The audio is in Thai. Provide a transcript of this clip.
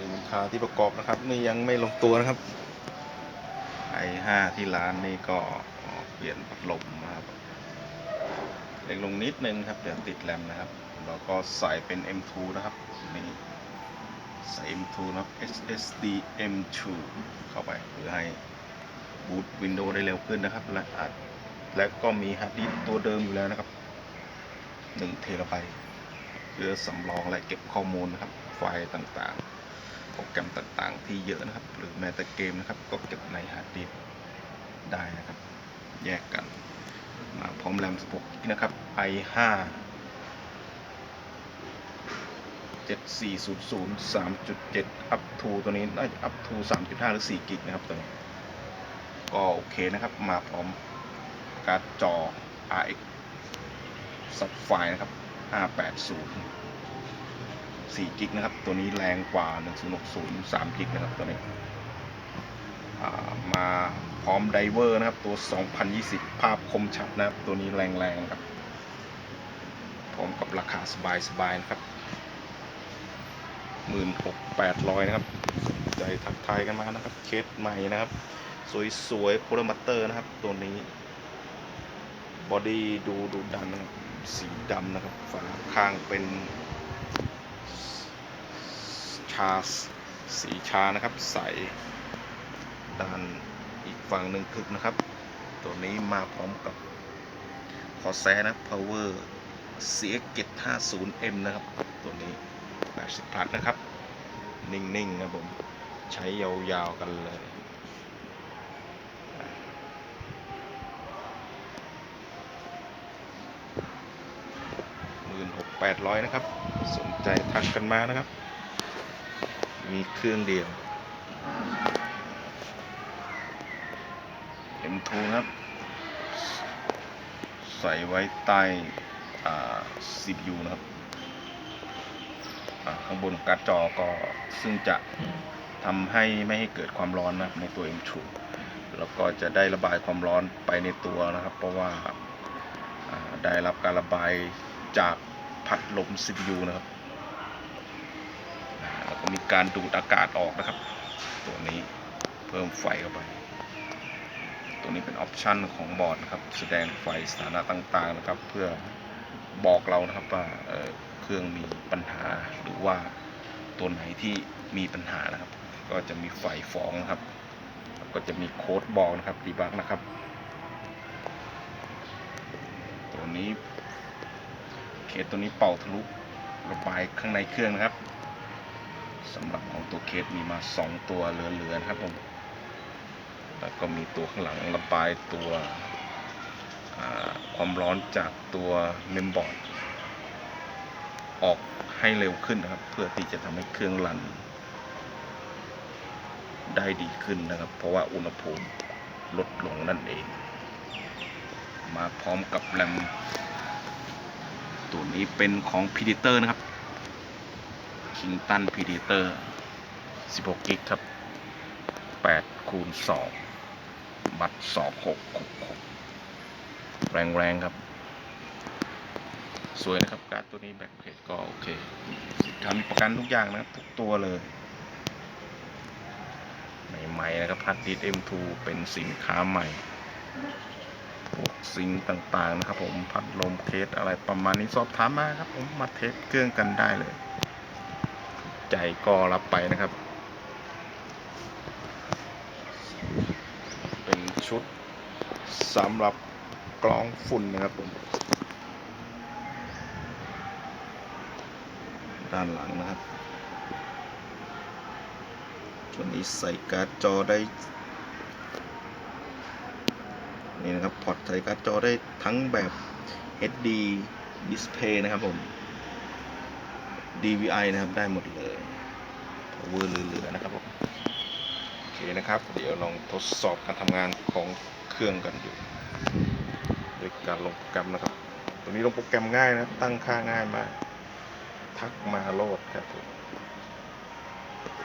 คือมันคาที่ประกอบนะครับนี่ยังไม่ลงตัวนะครับไอห้าที่ร้านนี่ก็เปลี่ยนพัดลมนะครับเล็กลงนิดนึงครับเดี๋ยวติดแรมนะครับแล้วก็ใส่เป็น M2 นะครับนี่ใส่ M2 นะครับ SSD M2 เข้าไปเพื่อให้บูตวินโดว์ได้เร็วขึ้นนะครับ และอาจและก็มีฮาร์ดดิสตัวเดิมอยู่แล้วนะครับ1เทราไบต์เพื่อสำรองและเก็บข้อมูลนะครับ ไฟล์ต่างๆ โปรแกรมต่างๆ ที่เยอะนะครับ หรือแม้แต่เกมนะครับ ก็เก็บในฮาร์ดดิสก์ได้นะครับ แยกกัน มาพร้อมแรม 16กิกนะครับ i5 7400 3.7 up to ตัวนี้น่าจะ up to 3.5 หรือ 4 กิกนะครับตัวนี้ ก็โอเคนะครับ มาพร้อมการ์ดจอ RX Sapphire นะครับ 580 4กิกนะครับ ตัวนี้แรงกว่า 1060 3กิกนะครับตัวนี้มาพร้อมไดเวอร์นะครับ ตัว 2020 ภาพคมชัดนะครับ ตัวนี้แรงๆครับพร้อมกับราคาสบายๆนะครับ16,800 นะครับใจทักทายกันมานะครับ เคสใหม่นะครับ สวยๆโครมัตเตอร์นะครับ ตัวนี้ บอดี้ดูดูดันนะครับสีดำนะครับฝาข้างเป็น ชาสีชานะครับ ใส ด้านอีกฝั่งหนึ่งคึกนะครับ ตัวนี้มาพร้อมกับคอแซนะ power CX 750M นะครับ ตัวนี้ 80พลัดนะครับ นิ่งๆนะผม ใช้ยาวๆกันเลยหมื่นหกแปดร้อยนะครับ สนใจทักกันมานะครับ มีเครื่องเดียว M2 นะครับ ใส่ไว้ใต้ อ่า CPU นะครับ ข้างบนการ์ดจอก็ซึ่งจะทำให้ไม่ให้เกิดความร้อนนะครับในตัว M2 แล้วก็จะได้ระบายความร้อนไปในตัวนะครับ เพราะว่าได้รับการระบายจากพัดลม CPU นะครับ มีการดูดอากาศออกนะครับ ตัวนี้เพิ่มไฟเข้าไป ตัวนี้เป็นออปชันของบอร์ดนะครับ แสดงไฟสถานะต่าง ๆ นะครับ เพื่อบอกเรานะครับว่าเเครื่องมีปัญหาหรือว่าตัวไหนที่มีปัญหานะครับ ก็จะมีไฟฟ้องนะครับ ก็จะมีโค้ดบอกนะครับดีบักนะครับ ตัวนี้เคสตัวนี้เป่าทะลุระบายข้างในเครื่องนะครับ สำหรับของตัวเคสมีมา 2 ตัวเหลือๆนะครับผม แล้วก็มีตัวข้างหลังระบายตัวความร้อนจากตัวเมมบอร์ดออกให้เร็วขึ้นนะครับ เพื่อที่จะทำให้เครื่องรัน ได้ดีขึ้นนะครับ เพราะว่าอุณหภูมิลดลงนั่นเอง มาพร้อมกับแรมตัวนี้เป็นของ Predator นะครับ Kingston Predator 16 กิกครับ 8 คูณ 2 บัตร 2666แรงแรงๆครับ สวยนะครับ การ์ดตัวนี้แบ็คเพจก็โอเคทำมีประกันทุกอย่างนะครับ ทุกตัวเลย ใหม่ๆนะครับพัดดิส M2 เป็นสินค้าใหม่พวกซิงต่างๆนะครับผม พัดลมเคสอะไรประมาณนี้สอบถามมาครับผม มาเทสเครื่องกันได้เลย ใจก็รับไปนะครับ เป็นชุดสำหรับกรองฝุ่นนะครับผม ด้านหลังนะครับตัวนี้ใส่การ์ดจอได้ นี่นะครับพอร์ตใส่การ์ดจอได้ทั้งแบบ HD Display นะครับผม DVI นะครับได้หมดเลย power เหลือๆนะครับผมโอเคนะครับ เดี๋ยวลองทดสอบการทำงานของเครื่องกันอยู่ด้วยการลงโปรแกรมนะครับ ตัวนี้ลงโปรแกรมง่ายนะ ตั้งค่าง่ายมาก ทักมาโลดครับผม